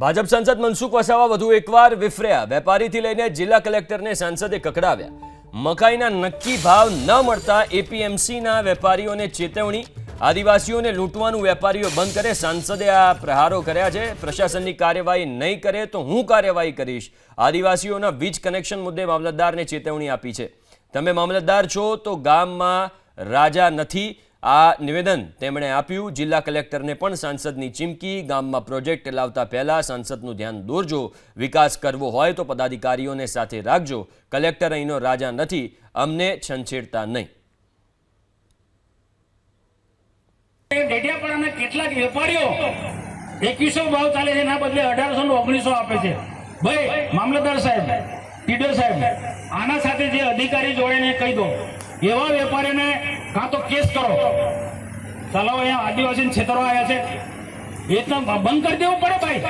ભાજપ સાંસદ મનસુખ વસાવા વધુ એકવાર વિફર્યા. વેપારીથી લઈને જિલ્લા કલેક્ટરને સાંસદે કકડાવ્યા. મકાઈના નક્કી ભાવ ન મળતા એપીએમસીના વેપારીઓને ચેતવણી. આદિવાસીઓને લૂંટવાનું વેપારીઓ બંધ કરે. સાંસદે આ પ્રહારો કર્યા છે. પ્રશાસનની કાર્યવાહી નહીં કરે તો હું કાર્યવાહી કરીશ. આદિવાસીઓના વીજ કનેક્શન મુદ્દે મામલતદારને ચેતવણી આપી છે. તમે મામલતદાર છો તો ગામમાં રાજા નથી. આ નિવેદન તેમણે આપ્યું. જિલ્લા કલેક્ટરને પણ સાંસદની ચીમકી, ગામમાં પ્રોજેક્ટ લાવતા પહેલાં સાંસદનું ધ્યાન દોરજો વિકાસ કરવો હોય તો પદાધિકારીઓને સાથે રાખજો. કલેક્ટર અહીંનો રાજા નથી, અમને છંછેડતા નહીં. ડેડિયાપાડાના કેટલાક વેપારીઓ એકવીસો ભાવ ચાલે છે એના બદલે અઢારસો ને ઓગણીસો આપે છે. ભાઈ, મામલતદાર સાહેબ, ટીડર સાહેબ, આના સાથે જે અધિકારી જોડે કહી દો એવા વેપારીને કાં તો કેસ કરો. ચાલો, અહીંયા આદિવાસીને છેતરવા આવ્યા છે. એ તો બંધ કરી દેવું પડે ભાઈ.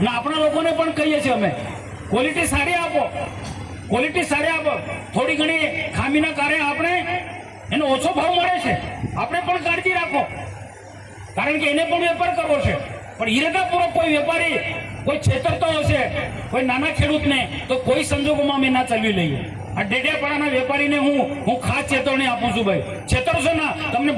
ને આપણા લોકોને પણ કહીએ છીએ અમે ક્વોલિટી સારી આપો. ક્વોલિટી સારી આપો. થોડી ઘણી ખામીના કારણે આપણે એનો ઓછો ભાવ મળે છે. આપણે પણ કાળજી રાખો. કારણ કે એને પણ વેપાર કરવો છે. પણ ઈરાદાપૂર્વક કોઈ વેપારી, કોઈ છેતરતો હશે, કોઈ નાના ખેડૂતને, તો કોઈ સંજોગોમાં અમે ના ચલવી લઈએ. ડેડિયાપાડાના વેપારીને હું હું ખાસ ચેતવણી આપું છું ભાઈ. છેતરશો ના, તમને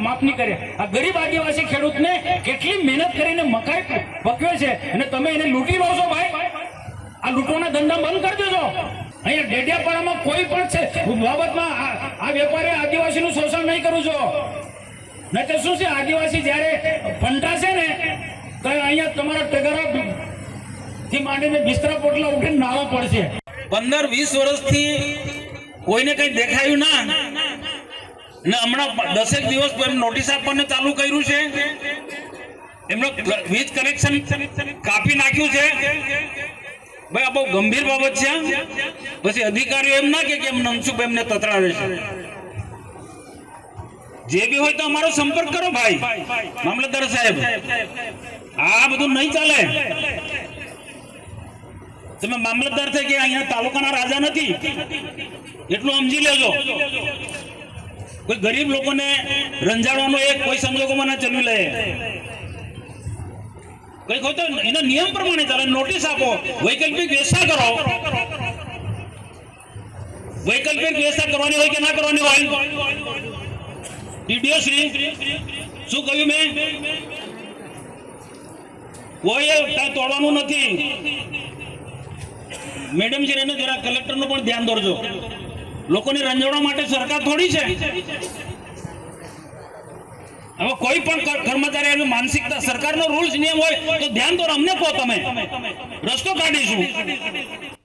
માફ નહીં કરે. આ ગરીબ આદિવાસી ખેડૂતને કેટલી મહેનત કરીને મકાઈ પકવે છે અને તમે એને લૂંટી લો ભાઈ. આ લૂંટવાના ધંધા બંધ કરી દેજો. અહીંયા ડેડિયાપાડામાં કોઈ પણ છે બાબતમાં આ- વેપારી આદિવાસીનું શોષણ નહીં કરું છો. નહીં તો શું છે, આદિવાસી જ્યારે ફંટાશે ને, તો અહીંયા તમારા ટગરા થી માંડીને બિસ્તરા પોટલા ઉઠીને નાવા પડશે. પંદર, વીસ વર્ષથી કોઈને કઈ દેખાયું ના. ને હમણાં દસેક દિવસ એમ નોટિસ આપવાનું ચાલુ કર્યું છે. એમનો વીજ કનેક્શન કાપી નાખ્યું છે. ભાઈ, આ બહુ ગંભીર બાબત છે. પછી અધિકારીઓ એમ ના કે કેમ મનસુખ એમને તતરાવે છે. જે બી હોય તો અમારો સંપર્ક કરો ભાઈ. મામલતદાર સાહેબ. આ બધું નહીં ચાલે. તમે મામલતદાર થઈ કે અહીંયા તાલુકાના રાજા નથી? એટલું સમજી લેજો. કોઈ ગરીબ લોકોને રંજાડવાનો એક કોઈ સંજોગોમાં ના ચલવી લે. કઈ કહો તો એના નિયમ પ્રમાણે ચાલે. નોટિસ આપો. વૈકલ્પિક વ્યવસ્થા કરો. વૈકલ્પિક વ્યવસ્થા કરવાની હોય કે ના કરવાની હોય? ટીડીઓ શ્રી, શું કહ્યું મેં? કોઈ કાંઈ તોડવાનું નથી. મેડમ છે એને જરા કલેક્ટરનું પણ ધ્યાન દોરજો. લોકોને રંજવવા માટે સરકાર થોડી છે. હવે કોઈ પણ કર્મચારી એનું માનસિકતા, સરકારનો રૂલ્સ નિયમ હોય તો ધ્યાન દોરો, અમને કહો તમે. રસ્તો કાઢીશું.